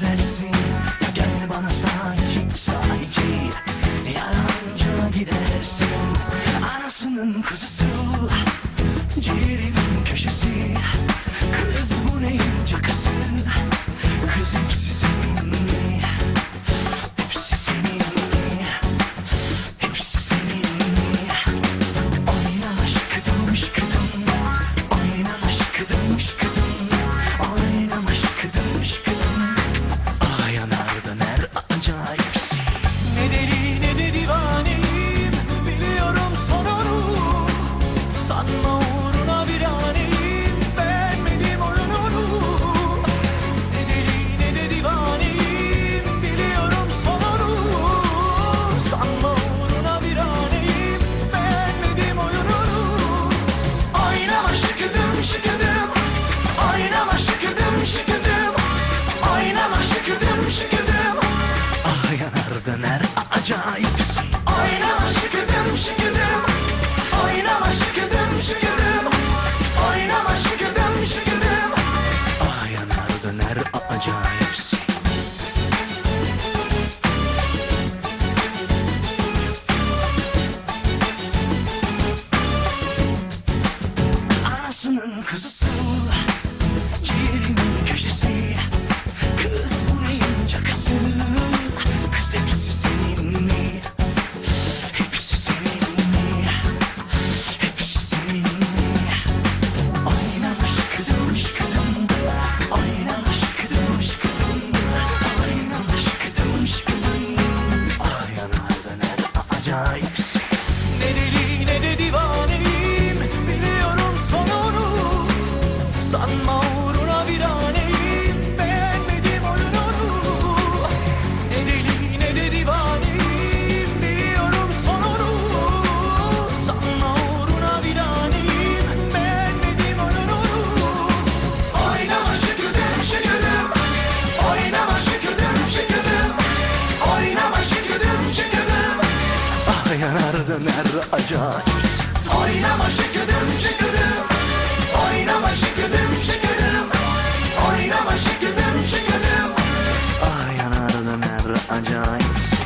güzelsin. Gel bana sakin sahici Yalancına gidersin. Anasının kızısın Ciğerimi Kırdın acayip Ne deli ne de divaneyim. Biliyorum sonunu. Sanma döner acayip. Oynama şıkıdım şıkıdım Oynama şıkıdım şıkıdım Oynama şıkıdım şıkıdım Ah yanar döner acayip.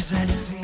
güzelsin